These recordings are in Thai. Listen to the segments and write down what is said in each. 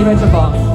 me right to bomb.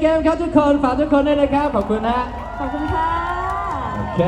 เกมครับทุกคน ฝากทุกคนด้วยนะครับ ขอบคุณนะ ขอบคุณค่ะ โอเค